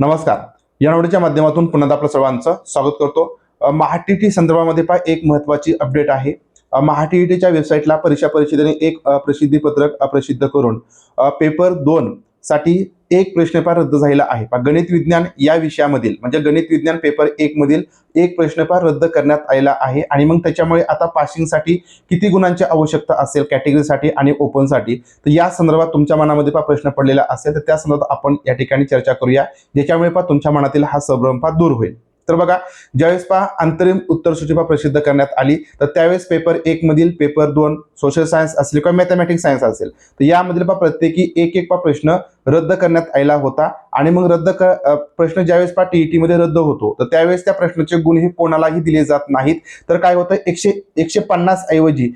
नमस्कार. या नोडीच्या माध्यमातून पुन्हा आपलं सर्वांचं स्वागत करतो. महाटीटी संदर्भामध्ये पहा एक महत्वाची अपडेट आहे. अ, महाटीटीच्या वेबसाईटला परीक्षा परिषदेने एक प्रसिद्धीपत्रक प्रसिद्धी पत्रक प्रसिद्ध करून पेपर दोन साठी एक प्रश्नपार रद्द झालेला आहे. पहा, गणित विज्ञान या विषयामधील म्हणजे गणित विज्ञान पेपर एक मधील एक प्रश्नपार रद्द करण्यात आलेला आहे. आणि मग त्याच्यामुळे आता पासिंगसाठी किती गुणांची आवश्यकता असेल कॅटेगरीसाठी आणि ओपनसाठी तर या संदर्भात तुमच्या मनामध्ये पहा प्रश्न पडलेला असेल. तर त्या संदर्भात आपण या ठिकाणी चर्चा करूया. ज्याच्यामुळे पहा तुमच्या मनातील हा संभ्रम पहा दूर होईल. तर बघा ज्यावेळेस पहा अंतरिम उत्तर सूची प्रसिद्ध करण्यात आली तर त्यावेळेस पेपर एक मधील पेपर दोन सोशल सायन्स असेल किंवा मॅथमॅटिक्स सायन्स असेल. तर यामधील पहा प्रत्येकी एक एक पहा प्रश्न रद्द करण्यात आला होता. आणि मग रद्द कर प्रश्न ज्यावेळेस पहा टीईटी मध्ये रद्द होतो तर त्यावेळेस त्या प्रश्नाचे गुण हे कोणालाही दिले जात नाहीत. तर काय होतं एकशे एकशे पन्नास ऐवजी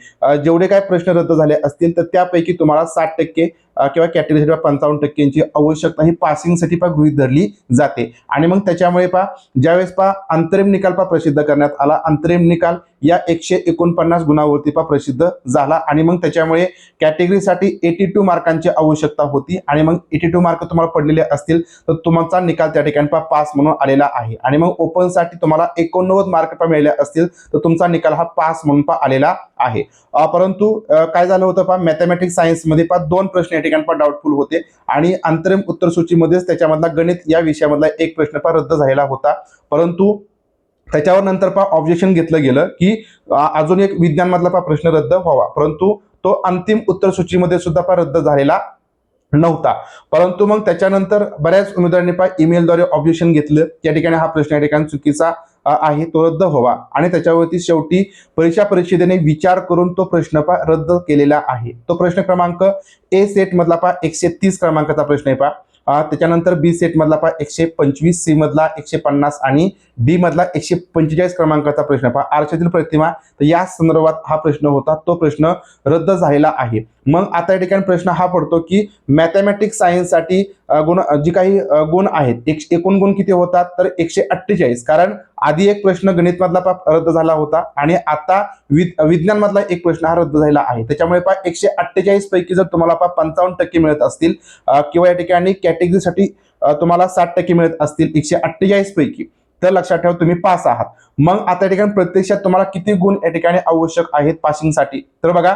जेवढे काय प्रश्न रद्द झाले असतील तर त्यापैकी तुम्हाला साठ टक्के किंवा कॅटेगरीसाठी पंचावन्न टक्क्यांची आवश्यकता ही पासिंगसाठी पहा गृहित धरली जाते. आणि मग त्याच्यामुळे पहा ज्यावेळेस पहा अंतरिम निकाल पहा प्रसिद्ध करण्यात आला. अंतरिम निकाल या एकशे एकोणपन्नास गुणावरती प्रसिद्ध झाला. आणि मग त्याच्यामुळे कॅटेगरीसाठी एटी टू मार्कांची आवश्यकता होती. आणि मग एटी टू मार्क तुम्हाला पडलेले असतील तर तुमचा निकाल त्या ठिकाणी पा पास म्हणून आलेला आहे. आणि मग ओपनसाठी तुम्हाला एकोणनव्वद मार्क पहा मिळाले असतील तर तुमचा निकाल हा पास म्हणून पा आलेला आहे. परंतु काय झालं होतं पहा मॅथमॅटिक्स सायन्समध्ये पा दोन प्रश्न या ठिकाणी पहा डाऊटफुल होते. आणि अंतरिम उत्तर सूचीमध्येच त्याच्यामधला गणित या विषयामधला एक प्रश्न पा रद्द झालेला होता. परंतु त्याच्यावर नंतर पहा ऑब्जेक्शन घेतलं गेलं की अजून एक विज्ञान मधला पहा प्रश्न रद्द व्हावा. परंतु तो अंतिम उत्तर सूचीमध्ये सुद्धा पहा रद्द झालेला नव्हता. परंतु मग त्याच्यानंतर बऱ्याच उमेदवारांनी पहा ईमेलद्वारे ऑब्जेक्शन घेतलं. या ठिकाणी हा प्रश्न या ठिकाणी चुकीचा आहे तो रद्द व्हावा. आणि त्याच्यावरती शेवटी परीक्षा परिषदेने विचार करून तो प्रश्न पा रद्द केलेला आहे. तो प्रश्न क्रमांक ए सेट मधला पहा एकशे तीस क्रमांकाचा प्रश्न आहे पहा. त्याच्यानंतर बी सेट मधला पहा एकशे पंचवीस सी मधला एकशे पन्नास आणि डी मधला एकशे पंचेचाळीस क्रमांकाचा प्रश्न पहा आरशातील प्रतिमा तर या संदर्भात हा प्रश्न होता तो प्रश्न रद्द झालेला आहे. मग आता या ठिकाणी प्रश्न हा पडतो की मॅथमॅटिक्स सायन्ससाठी गुण जी काही गुण आहेत एक एकूण गुण किती होतात? तर एकशे अठ्ठेचाळीस. कारण आधी एक प्रश्न गणितमधला पहा रद्द झाला होता आणि आता विज्ञानमधला विज्ञान मधला एक प्रश्न हा रद्द झाला आहे. त्याच्यामुळे पहा एकशे अठ्ठेचाळीस पैकी जर तुम्हाला पहा पंचावन्न टक्के मिळत असतील किंवा या ठिकाणी कॅटेगरीसाठी तुम्हाला साठ टक्के मिळत असतील एकशे अठ्ठेचाळीस पैकी तर लक्षात ठेवा तुम्ही पास आहात. मग आता या ठिकाणी प्रत्यक्षात तुम्हाला किती गुण या ठिकाणी आवश्यक आहेत पासिंगसाठी तर बघा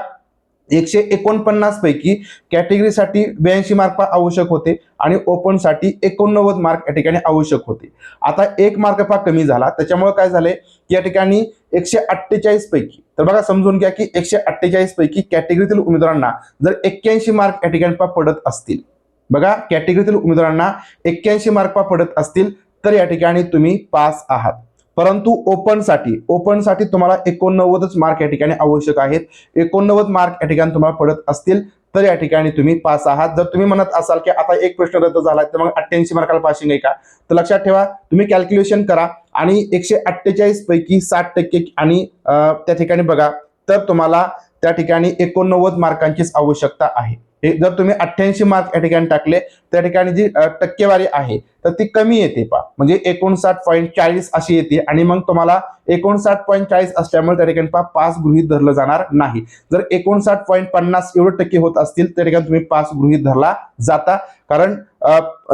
एकशे एकोणपन्नास पैकी कॅटेगरीसाठी ब्याऐंशी मार्क आवश्यक होते आणि ओपनसाठी एकोणनव्वद मार्क या ठिकाणी आवश्यक होते. आता एक मार्क फार कमी झाला. त्याच्यामुळे काय झाले की या ठिकाणी एकशे अठ्ठेचाळीस पैकी. तर बघा समजून घ्या की एकशे अठ्ठेचाळीस पैकी कॅटेगरीतील उमेदवारांना जर एक्क्याऐंशी मार्क या ठिकाणी पडत असतील. बघा कॅटेगरीतील उमेदवारांना एक्क्याऐंशी मार्क पडत असतील तर या ठिकाणी तुम्ही पास आहात. परंतु ओपनसाठी ओपनसाठी तुम्हाला एकोणनव्वदच मार्क या ठिकाणी आवश्यक आहेत. एकोणनव्वद मार्क या ठिकाणी तुम्हाला पडत असतील तर या ठिकाणी तुम्ही पास आहात. जर तुम्ही म्हणत असाल की आता एक प्रश्न रद्द झाला तर मग अठ्ठ्याऐंशी मार्काला पासिंग आहे का? तर लक्षात ठेवा तुम्ही कॅल्क्युलेशन करा आणि एकशे अठ्ठेचाळीस पैकी साठ टक्के आणि त्या ठिकाणी बघा तर तुम्हाला त्या ठिकाणी एकोणनव्वद मार्कांचीच आवश्यकता आहे. जर तुम्ही अठ्ठ्याऐंशी मार्क या ठिकाणी टाकले त्या ठिकाणी जी टक्केवारी आहे तर ती कमी येते पा म्हणजे एकोणसाठ पॉईंट चाळीस अशी येते आणि मग तुम्हाला एकोणसाठ पॉईंट चाळीस असल्यामुळे त्या ठिकाणी पा पास गृहित धरलं जाणार नाही. जर एकोणसाठ पॉईंट पन्नास एवढे टक्के होत असतील त्या ठिकाणी तुम्ही पास गृहीत धरला जाता. कारण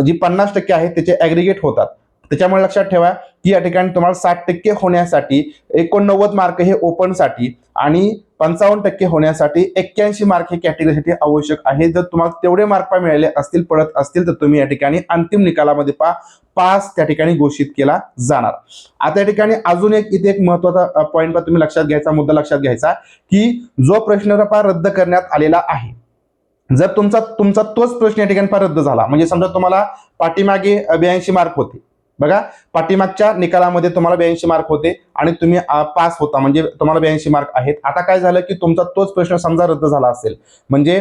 जी पन्नास टक्के आहेत त्याचे ॲग्रिगेट होतात. त्याच्यामुळे लक्षात ठेवा की या ठिकाणी तुम्हाला साठ टक्के होण्यासाठी एकोणनव्वद मार्क हे ओपनसाठी आणि पंचावन्न टक्के होण्यासाठी एक्क्याऐंशी मार्क हे कॅटेगरीसाठी आवश्यक आहे. जर तुम्हाला तेवढे मार्क पा मिळाले असतील पडत असतील तर तुम्ही या ठिकाणी अंतिम निकालामध्ये पा पास त्या ठिकाणी घोषित केला जाणार. आता या ठिकाणी अजून एक इथे एक महत्त्वाचा पॉईंट पा तुम्ही लक्षात घ्यायचा मुद्दा लक्षात घ्यायचा की जो प्रश्न पा रद्द करण्यात आलेला आहे. जर तुमचा तुमचा तोच प्रश्न या ठिकाणी रद्द झाला. म्हणजे समजा तुम्हाला पाठीमागे ब्याऐंशी मार्क होते. बघा पाठीमागच्या निकालामध्ये तुम्हाला ब्याऐंशी मार्क होते आणि तुम्ही पास होता. म्हणजे तुम्हाला ब्याऐंशी मार्क आहेत. आता काय झालं की तुमचा तोच प्रश्न समजा रद्द झाला असेल. म्हणजे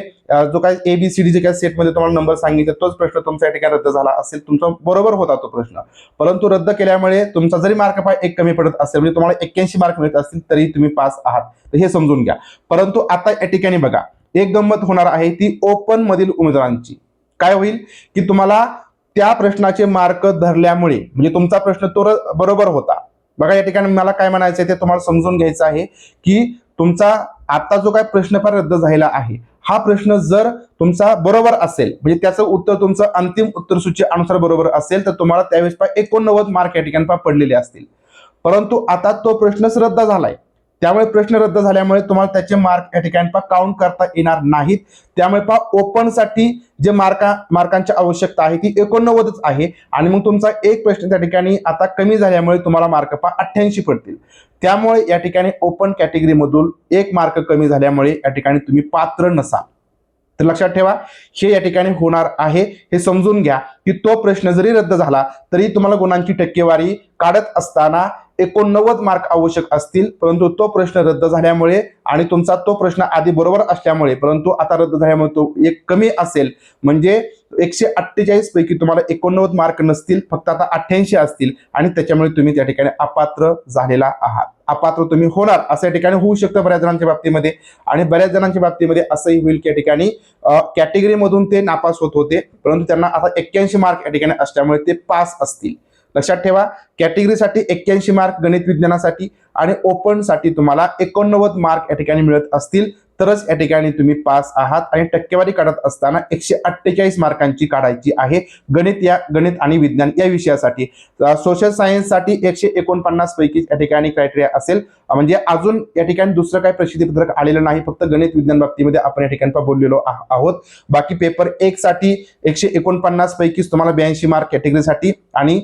जो काय A B C D J काय सेटमध्ये तुम्हाला नंबर सांगितले तोच प्रश्न तुमच्या ठिकाणी रद्द झाला असेल. तुमचा बरोबर होता तो प्रश्न. परंतु रद्द केल्यामुळे तुमचा जरी मार्क एक कमी पडत असेल म्हणजे तुम्हाला एक्क्याऐंशी मार्क मिळत असतील तरी तुम्ही पास आहात. तर हे समजून घ्या. परंतु आता या ठिकाणी बघा. एक गंमत होणार आहे ती ओपन मधील उमेदवारांची. काय होईल? की तुम्हाला त्या प्रश्नाचे मार्क धरल्यामुळे म्हणजे तुमचा प्रश्न तो र- बरोबर होता. बघा या ठिकाणी मला काय म्हणायचं आहे ते तुम्हाला समजून घ्यायचं आहे की तुमचा आता जो काय प्रश्न फार रद्द झालेला आहे हा प्रश्न जर तुमचा बरोबर असेल म्हणजे त्याचं उत्तर तुमचं अंतिम उत्तर सूची अनुसार बरोबर असेल तर तुम्हाला त्यावेळेस एकोणनव्वद मार्क या ठिकाणी पहा पडलेले असतील. परंतु आता तो प्रश्नच रद्द झालाय. त्यामुळे प्रश्न रद्द झाल्यामुळे तुम्हाला त्याचे मार्क या ठिकाणी पहा काउंट करता येणार नाहीत. त्यामुळे पहा ओपनसाठी जे मार्का मार्कांची आवश्यकता आहे ती एकोणनव्वदच आहे. आणि मग तुमचा एक प्रश्न त्या ठिकाणी आता कमी झाल्यामुळे तुम्हाला मार्क पहा अठ्ठ्याऐंशी पडतील. त्यामुळे या ठिकाणी ओपन कॅटेगरीमधून एक मार्क कमी झाल्यामुळे या ठिकाणी तुम्ही पात्र नसाल. तर लक्षात ठेवा हे या ठिकाणी होणार आहे. हे समजून घ्या की तो प्रश्न जरी रद्द झाला तरी तुम्हाला गुणांची टक्केवारी काढत असताना एकोणनव्वद मार्क आवश्यक असतील परंतु तो प्रश्न रद्द झाल्यामुळे आणि तुमचा तो प्रश्न आधी बरोबर असल्यामुळे परंतु आता रद्द झाल्यामुळे तो एक कमी असेल. म्हणजे एकशे अठ्ठेचाळीस पैकी तुम्हाला एकोणनव्वद मार्क नसतील फक्त आता अठ्ठ्याऐंशी असतील आणि त्याच्यामुळे तुम्ही त्या ठिकाणी अपात्र झालेला आहात. अपात्र तुम्ही होणार असं या ठिकाणी होऊ शकतं बऱ्याच जणांच्या बाबतीमध्ये. आणि बऱ्याच जणांच्या बाबतीमध्ये असंही होईल की या ठिकाणी कॅटेगरीमधून ते नापास होत होते परंतु त्यांना आता एक्क्याऐंशी मार्क या ठिकाणी असल्यामुळे ते पास असतील. लक्षात ठेवा कॅटेगरीसाठी एक्क्याऐंशी मार्क गणित विज्ञानासाठी आणि ओपनसाठी तुम्हाला एकोणनव्वद मार्क या ठिकाणी मिळत असतील. तरच या ठिकाणी तुम्ही पास आहात आणि टक्केवारी काढत असताना एकशे अठ्ठेचाळीस मार्कांची काढायची आहे. गणित या गणित आणि विज्ञान या विषयासाठी. सोशल सायन्ससाठी एकशे एकोणपन्नास पैकी या ठिकाणी क्रायटेरिया असेल. म्हणजे अजून या ठिकाणी दुसरं काही प्रसिद्धीपत्रक आलेलं नाही. फक्त गणित विज्ञान बाबतीमध्ये आपण या ठिकाणी बोललेलो आहोत. बाकी पेपर एक साठी एकशे एकोणपन्नास पैकीच तुम्हाला ब्याऐंशी मार्क कॅटेगरीसाठी आणि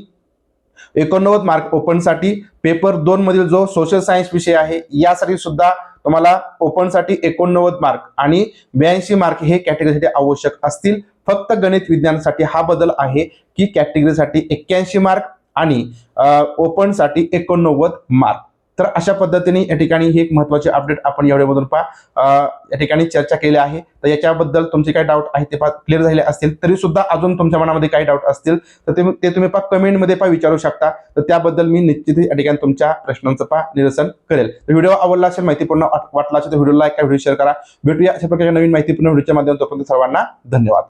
एकोणनव्वद मार्क ओपनसाठी पेपर दोन मधील जो सोशल सायन्स विषय आहे यासाठी सुद्धा तुम्हाला ओपनसाठी एकोणनव्वद मार्क आणि ब्याऐंशी मार्क हे कॅटेगरीसाठी आवश्यक असतील. फक्त गणित विज्ञानासाठी हा बदल आहे की कॅटेगरीसाठी एक्क्याऐंशी मार्क आणि ओपनसाठी एकोणनव्वद मार्क. तर अशा पद्धतीने या ठिकाणी हे एक महत्त्वाचे अपडेट आपण एवढ्यामधून पहा. या ठिकाणी चर्चा केली आहे. तर याच्याबद्दल तुमचे काही डाऊट आहे ते पहा क्लिअर झाले असतील तरी सुद्धा अजून तुमच्या मनामध्ये काही डाऊट असतील तर ते ते तुम्ही पहा कमेंटमध्ये पहा विचारू शकता. तर त्याबद्दल मी निश्चित या ठिकाणी तुमच्या प्रश्नांचं पहा निरसन करेल. तर व्हिडिओ आवडला असेल माहितीपूर्ण वाटला असेल तर व्हिडिओ लाईक करा व्हिडिओ शेअर करा. भेटूया अशा प्रकारच्या नवीन माहितीपूर्ण व्हिडिओच्या माध्यमातून. सर्वांना धन्यवाद.